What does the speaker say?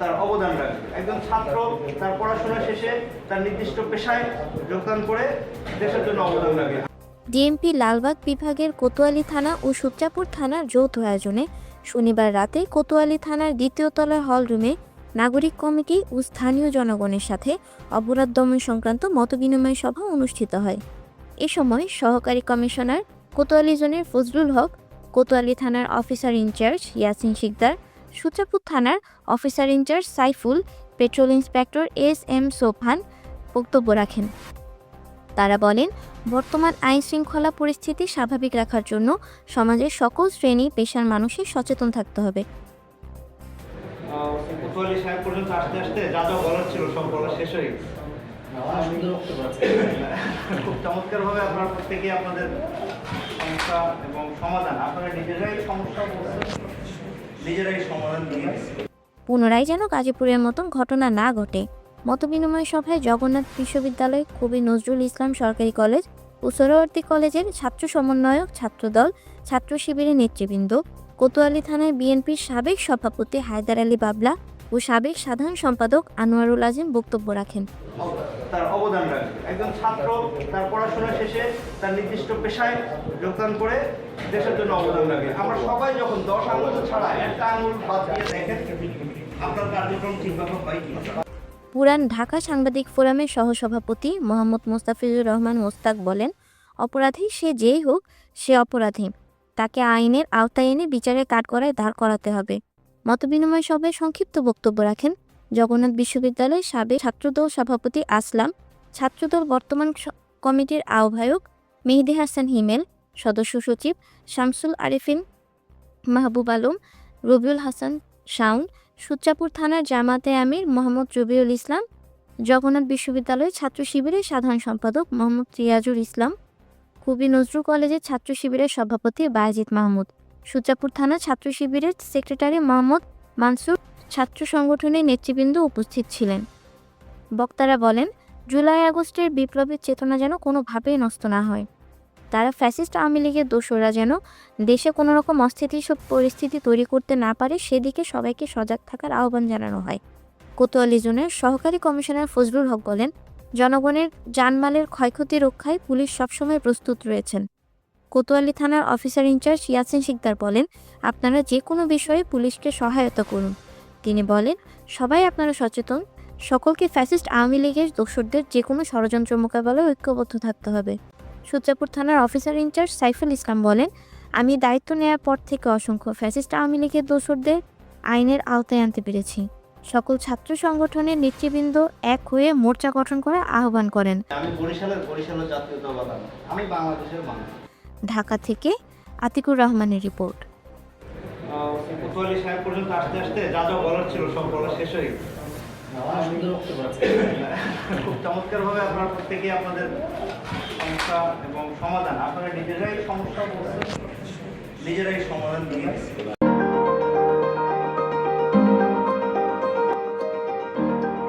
তার অবদান রাখবে। একজন ছাত্র তার পড়াশোনা শেষে তার নির্দিষ্ট পেশায় যোগদান করে দেশের জন্য অবদান রাখবে। ডিএমপি লালবাগ বিভাগের কোতোয়ালি থানা ও সুচাপুর থানার যৌথ আয়োজনে শনিবার রাতে কোতোয়ালি থানার দ্বিতীয় তলার হলরুমে নাগরিক কমিটি ও স্থানীয় জনগণের সাথে অপরাধ দমন সংক্রান্ত মতবিনিময় সভা অনুষ্ঠিত হয়। এ সময় সহকারী কমিশনার কোতোয়ালি জোনের ফজলুল হক, কোতোয়ালি থানার officer in charge Yasin Sikder Suchapur থানার officer in charge Saiful, patrol inspector S M Sofan বক্তব্য রাখেন। তারা বলেন, বর্তমান আইন শৃঙ্খলা পরিস্থিতি স্বাভাবিক রাখার জন্য সমাজের সকল শ্রেণি পেশার মানুষের সচেতন থাকতে হবে। সমাধান। আপনারা নিজেরাই সমস্যা নিজেরাই সমাধান পুনরায় যেন গাজীপুরের মতন ঘটনা না ঘটে। মতবিনিময় সভায় জগন্নাথ বিশ্ববিদ্যালয় কবি নজরুল ইসলাম সরকারি কলেজ ও সোহরাওয়ার্দী কলেজের ছাত্র সমন্বয়ক ছাত্রদল ছাত্র শিবিরের নেতৃবৃন্দ কোতোয়ালি থানায় বিএনপির সাবেক সভাপতি হায়দার আলী বাবলা ও সাবেক সাধারণ সম্পাদক আনোয়ারুল আজিম বক্তব্য রাখেন। তার অবদান রাখবে একজন ছাত্র তার পড়াশোনা শেষে তার নির্দিষ্ট পেশায় যোগদান করে দেশের জন্য অবদান রাখবে আমরা দশ আঙুল ছাড়া একটা আঙুল বাদ দিয়ে দেখেন আপনার কার্যক্রম ঠিকভাবে হয় কি পুরান ঢাকা সাংবাদিক ফোরামের সহসভাপতি মোহাম্মদ মোস্তাফিজুর রহমান মোস্তাক বলেন, অপরাধী সে যেই হোক, সে অপরাধী। তাকে আইনের আওতায় এনে বিচারের কাঠগড়ায় দাঁড় করাতে হবে। মতবিনিময় সভায় সংক্ষিপ্ত বক্তব্য রাখেন জগন্নাথ বিশ্ববিদ্যালয়ের সাবেক ছাত্রদল সভাপতি আসলাম, ছাত্রদল বর্তমান কমিটির আহ্বায়ক মেহেদি হাসান হিমেল, সদস্য সচিব শামসুল আরিফিন মাহবুব আলম, রবিউল হাসান শাউন সুচ্চাপুর থানার জামাতে আমির মোহাম্মদ রবিউল ইসলাম, জগন্নাথ বিশ্ববিদ্যালয়ের ছাত্র শিবিরের সাধারণ সম্পাদক মোহাম্মদ রিয়াজুল ইসলাম, কবি নজরুল কলেজের ছাত্র শিবিরের সভাপতি বায়েজিৎ মাহমুদ সুচাপুর থানা ছাত্র শিবিরের সেক্রেটারি মোহাম্মদ মানসুর ছাত্র সংগঠনের নেতৃবৃন্দ উপস্থিত ছিলেন। বক্তারা বলেন, জুলাই আগস্টের বিপ্লবের চেতনা যেন কোনোভাবেই নষ্ট না হয়। তারা ফ্যাসিস্ট আওয়ামী লীগের দোসররা যেন দেশে কোনো রকম অস্থিতিশীল পরিস্থিতি তৈরি করতে না পারে, সেদিকে সবাইকে সজাগ থাকার আহ্বান জানানো হয়। কোতোয়ালি জোনের সহকারী কমিশনার ফজলুল হক বলেন, জনগণের জানমালের ক্ষয়ক্ষতি রক্ষায় পুলিশ সবসময় প্রস্তুত রয়েছেন। কোতোয়ালি থানার অফিসার ইনচার্জ ইয়াসিন শিকদার বলেন, আপনারা যে কোনো বিষয়ে পুলিশকে সহায়তা করুন। তিনি বলেন, সবাই আপনারা সচেতন। সকলকে ফ্যাসিস্ট আওয়ামী লীগের দোসরদের যে কোনো ষড়যন্ত্র মোকাবেলায় ঐক্যবদ্ধ থাকতে হবে। সূত্রাপুর থানার অফিসার ইনচার্জ সাইফুল ইসলাম বলেন আমি দায়িত্ব নেওয়ার পর থেকে অসংখ্য ফ্যাসিস্ট আওয়ামী লীগের দোসরদের আইনের আওতায় আনতে পেরেছি। সকল ছাত্র সংগঠনের নেতৃবৃন্দ এক হয়ে মোর্চা গঠন করার আহ্বান করেন। ঢাকা থেকে আতিকুর রহমানের রিপোর্ট। পর্যন্ত আসতে আসতে যা যা বলার ছিল সব বলা শেষ হয়ে গেছে। খুব চমৎকার ভাবে আপনার প্রত্যেকে আপনাদের সমস্যা এবং সমাধান, আপনারা নিজেরাই সমস্যা বলছেন, নিজেরাই সমাধান দিয়ে